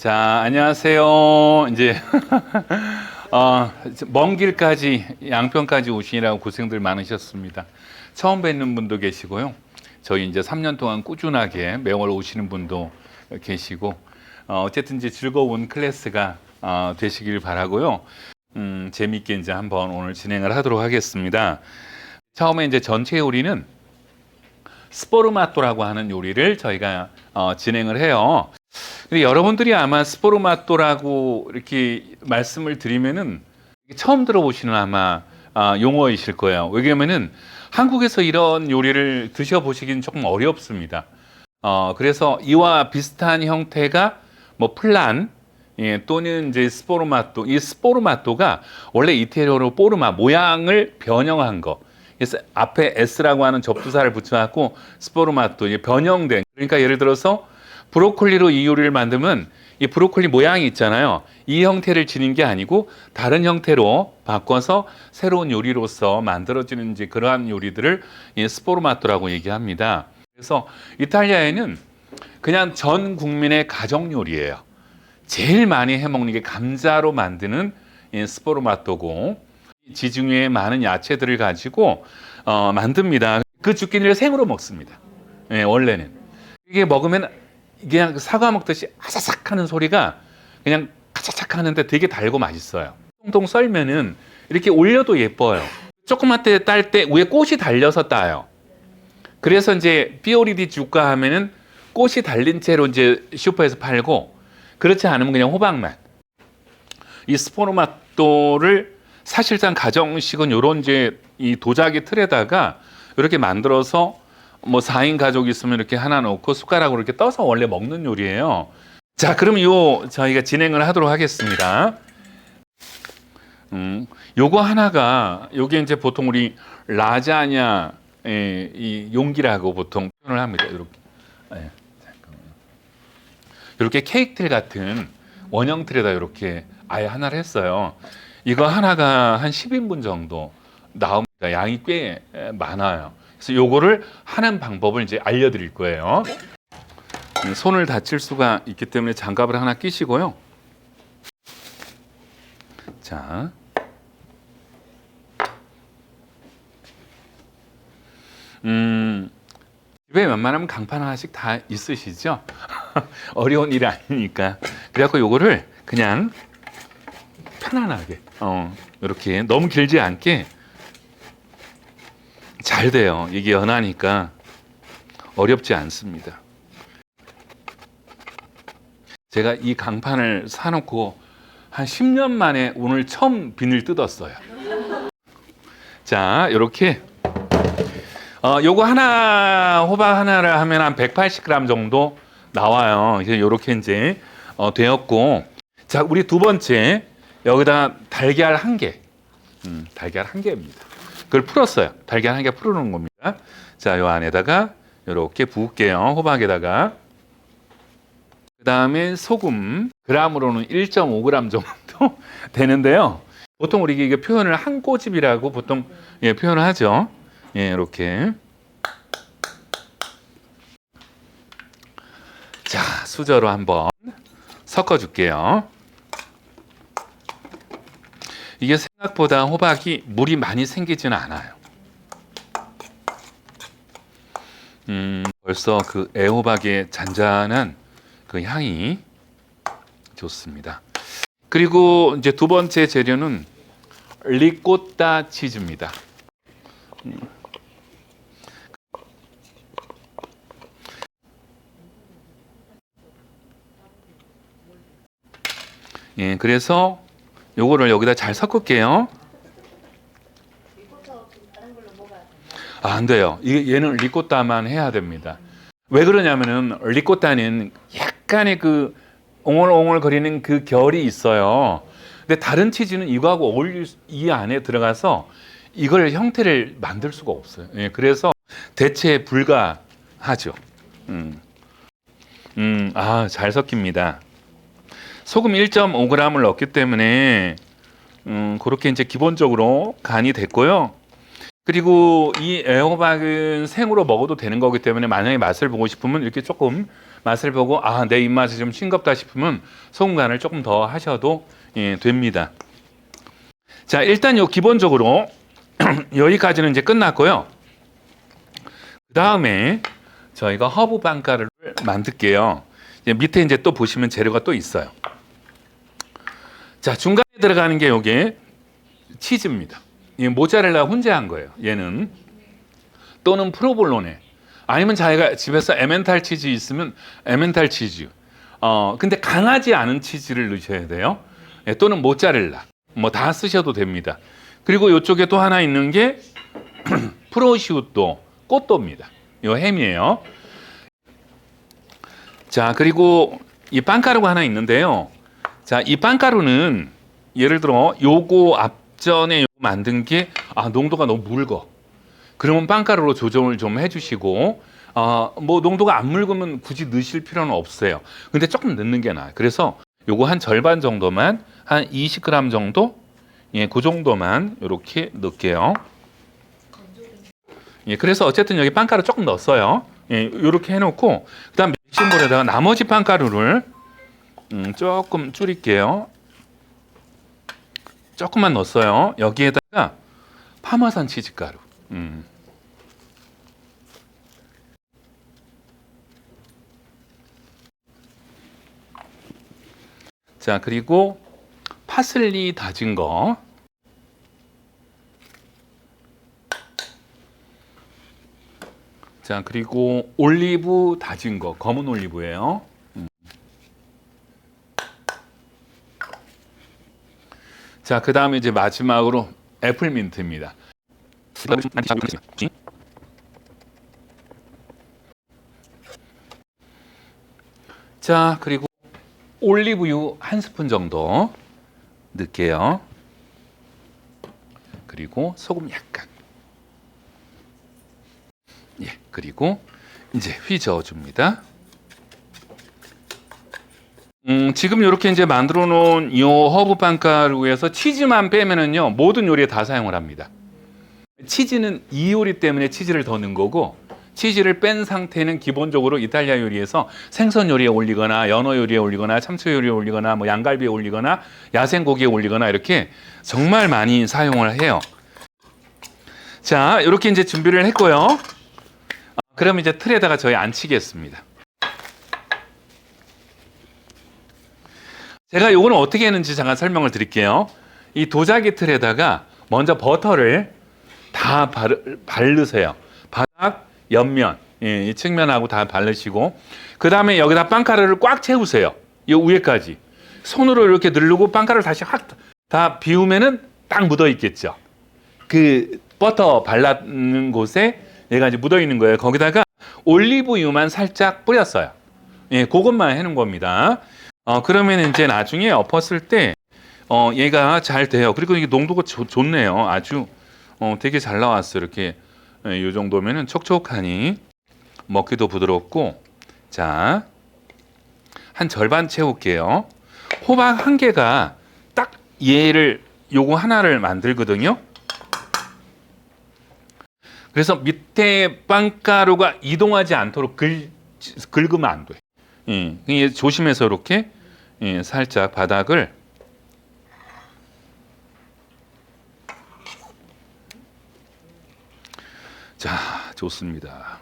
자, 안녕하세요. 이제 어, 먼 길까지 양평까지 오시느라고 고생들 많으셨습니다. 처음 뵙는 분도 계시고요. 저희 이제 3년 동안 꾸준하게 매월 오시는 분도 계시고 어, 어쨌든 이제 즐거운 클래스가 어, 되시길 바라고요. 음, 재밌게 이제 한번 오늘 진행을 하도록 하겠습니다. 처음에 이제 전체 요리는 스포르마토라고 하는 요리를 저희가 어, 진행을 해요. 근데 여러분들이 아마 스포르마토라고 이렇게 말씀을 드리면은 처음 들어보시는 아마 아, 용어이실 거예요. 왜냐면은 한국에서 이런 요리를 드셔보시기는 조금 어렵습니다. 어, 그래서 이와 비슷한 형태가 뭐 플란 예, 또는 이제 스포르마토. 이 스포르마토가 원래 이태리어로 포르마 모양을 변형한 거. 그래서 앞에 S라고 하는 접두사를 붙여갖고 스포르마토 변형된. 그러니까 예를 들어서 브로콜리로 이 요리를 만들면 이 브로콜리 모양이 있잖아요. 이 형태를 지닌 게 아니고 다른 형태로 바꿔서 새로운 요리로서 만들어지는 이제 그러한 요리들을 이 스포르마토라고 얘기합니다. 그래서 이탈리아에는 그냥 전 국민의 가정 요리예요. 제일 많이 해먹는 게 감자로 만드는 이 스포르마토고 지중해에 많은 야채들을 가지고 어, 만듭니다. 그 주끼니를 생으로 먹습니다. 예, 원래는 이게 먹으면 그냥 사과 먹듯이 아삭삭 하는 소리가 그냥 카차착 하는데 되게 달고 맛있어요. 통통 썰면은 이렇게 올려도 예뻐요. 조그맣게 딸 때 위에 꽃이 달려서 따요. 그래서 이제 피오리디 주가 하면은 꽃이 달린 채로 이제 슈퍼에서 팔고 그렇지 않으면 그냥 호박맛. 이 스포르마토를 사실상 가정식은 요런 이제 이 도자기 틀에다가 이렇게 만들어서 뭐 4인 가족 있으면 이렇게 하나 넣고 숟가락으로 이렇게 떠서 원래 먹는 요리예요. 자, 그럼 요 저희가 진행을 하도록 하겠습니다. 음, 요거 하나가 요게 이제 보통 우리 라자냐 예, 이 용기라고 보통 표현을 합니다. 이렇게. 예. 이렇게 케이크 틀 같은 원형 틀에다 이렇게 아예 하나를 했어요. 이거 하나가 한 10인분 정도 나옵니다. 양이 꽤 많아요. 그래서 요거를 하는 방법을 이제 알려드릴 거예요. 손을 다칠 수가 있기 때문에 장갑을 하나 끼시고요. 자. 음, 집에 웬만하면 강판 하나씩 다 있으시죠? 어려운 일이 아니니까. 그래갖고 요거를 그냥 편안하게, 어, 이렇게 너무 길지 않게 잘 돼요. 이게 연하니까 어렵지 않습니다. 제가 이 강판을 사놓고 한 10년 만에 오늘 처음 비늘 뜯었어요. 자, 이렇게 어, 요거 하나 호박 하나를 하면 한 180g 정도 나와요. 이제 요렇게 이제 어, 되었고, 자, 우리 두 번째 여기다 달걀 한 개, 음, 달걀 한 개입니다. 그걸 풀었어요. 달걀 한 개 풀어놓은 겁니다. 자, 요 안에다가 이렇게 부을게요. 호박에다가. 그 다음에 소금 그람으로는 1.5g 정도 되는데요. 보통 우리 이게 표현을 한 꼬집이라고 보통 예, 표현을 하죠. 예, 이렇게. 자, 수저로 한번 섞어 줄게요. 이게 생각보다 호박이 물이 많이 생기지는 않아요. 음, 벌써 그 애호박의 잔잔한 그 향이 좋습니다. 그리고 이제 두 번째 재료는 리코타 치즈입니다. 음. 예, 그래서 요거를 여기다 잘 섞을게요. 아, 안 돼요. 이- 얘는 리코타만 해야 됩니다. 왜 그러냐면은 리코타는 약간의 그 옹얼옹얼 거리는 그 결이 있어요. 근데 다른 치즈는 이거하고 어울릴 수- 이 안에 들어가서 이걸 형태를 만들 수가 없어요. 예, 그래서 대체 불가하죠. 음, 음, 아, 잘 섞입니다. 소금 1.5g을 넣기 때문에 음, 그렇게 이제 기본적으로 간이 됐고요. 그리고 이 애호박은 생으로 먹어도 되는 거기 때문에 만약에 맛을 보고 싶으면 이렇게 조금 맛을 보고 아 내 입맛이 좀 싱겁다 싶으면 소금 간을 조금 더 하셔도 예, 됩니다. 자 일단 요 기본적으로 여기까지는 이제 끝났고요. 그 다음에 저희가 허브 빵가루를 만들게요. 이제 밑에 이제 또 보시면 재료가 또 있어요. 자 중간에 들어가는 게 요게 치즈입니다. 이 모짜렐라 훈제한 거예요. 얘는 또는 프로볼로네 아니면 자기가 집에서 에멘탈 치즈 있으면 에멘탈 치즈. 어 근데 강하지 않은 치즈를 넣으셔야 돼요. 예, 또는 모짜렐라 뭐 다 쓰셔도 됩니다. 그리고 이쪽에 또 하나 있는 게 프로시우토 꽃도입니다. 요 햄이에요. 자 그리고 이 빵가루가 하나 있는데요. 자 이 빵가루는 예를 들어 요거 앞전에 요거 만든 게 아 농도가 너무 묽어. 그러면 빵가루로 조정을 좀 해주시고 어, 뭐 농도가 안 묽으면 굳이 넣으실 필요는 없어요. 근데 조금 넣는 게 나아요. 그래서 요거 한 절반 정도만 한 20g 정도 예, 그 정도만 이렇게 넣을게요. 예, 그래서 어쨌든 여기 빵가루 조금 넣었어요. 예, 이렇게 해놓고 그다음 믹싱볼에다가 나머지 빵가루를 음, 조금 줄일게요. 조금만 넣었어요. 여기에다가 파마산 치즈가루. 음. 자 그리고 파슬리 다진 거. 자 그리고 올리브 다진 거 검은 올리브예요. 음. 자 그 다음에 이제 마지막으로 애플민트입니다. 자 그리고 올리브유 한 스푼 정도 넣을게요. 그리고 소금 약간. 예, 그리고 이제 휘저어 줍니다. 음, 지금 이렇게 이제 만들어 놓은 이 허브 빵가루에서 치즈만 빼면은요, 모든 요리에 다 사용을 합니다. 치즈는 이 요리 때문에 치즈를 더 넣은 거고, 치즈를 뺀 상태는 기본적으로 이탈리아 요리에서 생선 요리에 올리거나 연어 요리에 올리거나 참치 요리에 올리거나 뭐 양갈비에 올리거나 야생 고기에 올리거나 이렇게 정말 많이 사용을 해요. 자, 이렇게 이제 준비를 했고요. 아, 그럼 이제 틀에다가 저희 안치겠습니다. 제가 요거는 어떻게 했는지 잠깐 설명을 드릴게요. 이 도자기 틀에다가 먼저 버터를 다 바르, 바르세요. 바닥, 옆면, 예, 이 측면하고 다 바르시고, 그 다음에 여기다 빵가루를 꽉 채우세요. 이 위에까지. 손으로 이렇게 누르고 빵가루를 다시 확 다 비우면은 딱 묻어 있겠죠. 그 버터 발랐는 곳에 얘가 이제 묻어 있는 거예요. 거기다가 올리브유만 살짝 뿌렸어요. 예, 그것만 해놓은 겁니다. 어, 그러면 이제 나중에 엎었을 때, 어, 얘가 잘 돼요. 그리고 이게 농도가 좋, 좋네요. 아주, 어, 되게 잘 나왔어요. 이렇게, 예, 이 정도면은 촉촉하니 먹기도 부드럽고, 자, 한 절반 채울게요. 호박 한 개가 딱 얘를, 요거 하나를 만들거든요. 그래서 밑에 빵가루가 이동하지 않도록 긁, 긁으면 안 돼. 예, 조심해서 이렇게 예, 살짝 바닥을 자 좋습니다.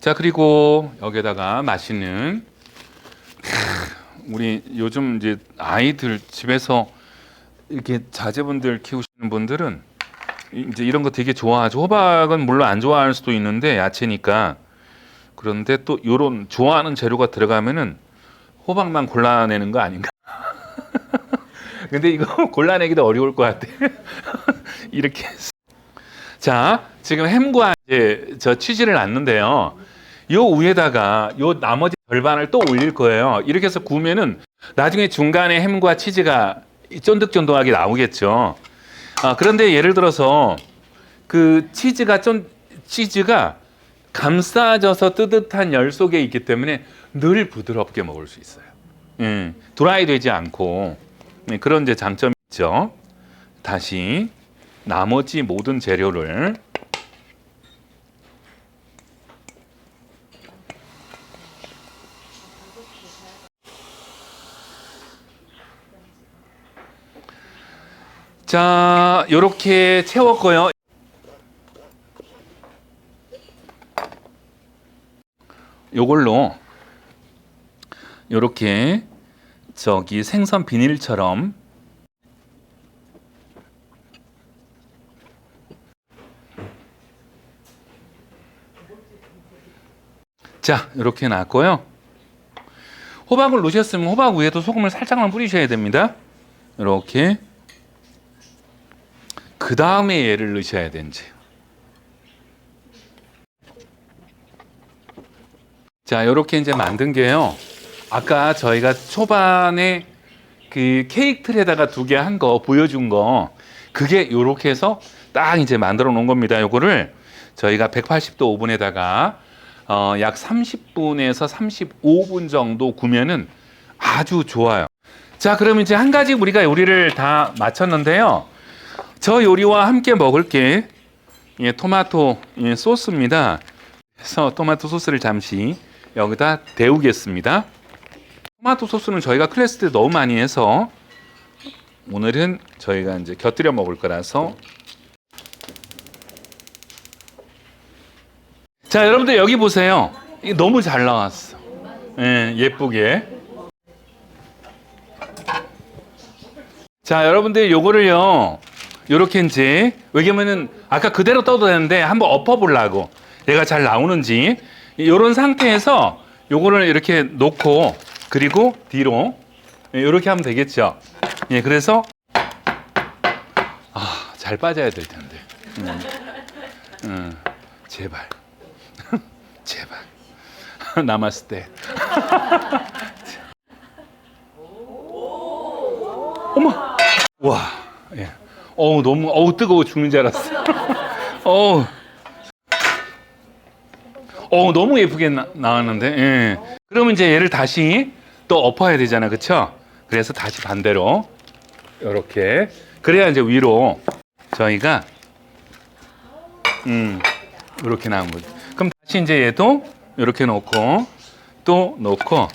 자 그리고 여기다가 맛있는 크, 우리 요즘 이제 아이들 집에서 이렇게 자제분들 키우시는 분들은 이제 이런 거 되게 좋아하죠. 호박은 물론 안 좋아할 수도 있는데 야채니까 그런데 또 요런 좋아하는 재료가 들어가면은 호박만 골라내는 거 아닌가? 근데 이거 골라내기도 어려울 것 같아. 이렇게. 자, 지금 햄과 이제 저 치즈를 놨는데요. 요 위에다가 요 나머지 절반을 또 올릴 거예요. 이렇게 해서 구우면은 나중에 중간에 햄과 치즈가 쫀득쫀득하게 나오겠죠. 아, 그런데 예를 들어서 그 치즈가 쫀 치즈가 감싸져서 뜨뜻한 열 속에 있기 때문에 늘 부드럽게 먹을 수 있어요. 음, 드라이 되지 않고 네, 그런 이제 장점이 있죠. 다시 나머지 모든 재료를 자, 요렇게 채웠고요. 요걸로 요렇게 저기 생선 비닐처럼 자, 이렇게 놨고요. 호박을 넣으셨으면 호박 위에도 소금을 살짝만 뿌리셔야 됩니다. 이렇게 그 다음에 얘를 넣으셔야 되는지. 자, 이렇게 이제 만든 게요. 아까 저희가 초반에 그 케이크 틀에다가 두 개 한 거 보여준 거 그게 이렇게 해서 딱 이제 만들어 놓은 겁니다. 요거를 저희가 180도 오븐에다가 어, 약 30분에서 35분 정도 구면은 아주 좋아요. 자, 그럼 이제 한 가지 우리가 요리를 다 마쳤는데요. 저 요리와 함께 먹을 게 예, 토마토 예, 소스입니다. 그래서 토마토 소스를 잠시 여기다 데우겠습니다. 토마토 소스는 저희가 클래스 때 너무 많이 해서 오늘은 저희가 이제 곁들여 먹을 거라서 자 여러분들 여기 보세요. 이게 너무 잘 나왔어. 예, 예쁘게. 자 여러분들 요거를요. 요렇게 이제 왜냐면은 아까 그대로 떠도 되는데 한번 엎어 보려고 얘가 잘 나오는지 요런 상태에서 요거를 이렇게 놓고 그리고 뒤로 이렇게 하면 되겠죠. 예, 그래서 아, 잘 빠져야 될 텐데. 음, 음, 제발, 제발 남았을 때. 어머, 와, 예. 어우 너무 어우 뜨거워 죽는 줄 알았어. 어우. 어 너무 예쁘게 나, 나왔는데 예. 그러면 이제 얘를 다시 또 엎어야 되잖아. 그쵸? 그래서 다시 반대로 이렇게. 그래야 이제 위로 저희가 음 이렇게 나온 거죠 그럼 다시 이제 얘도 이렇게 놓고 또 놓고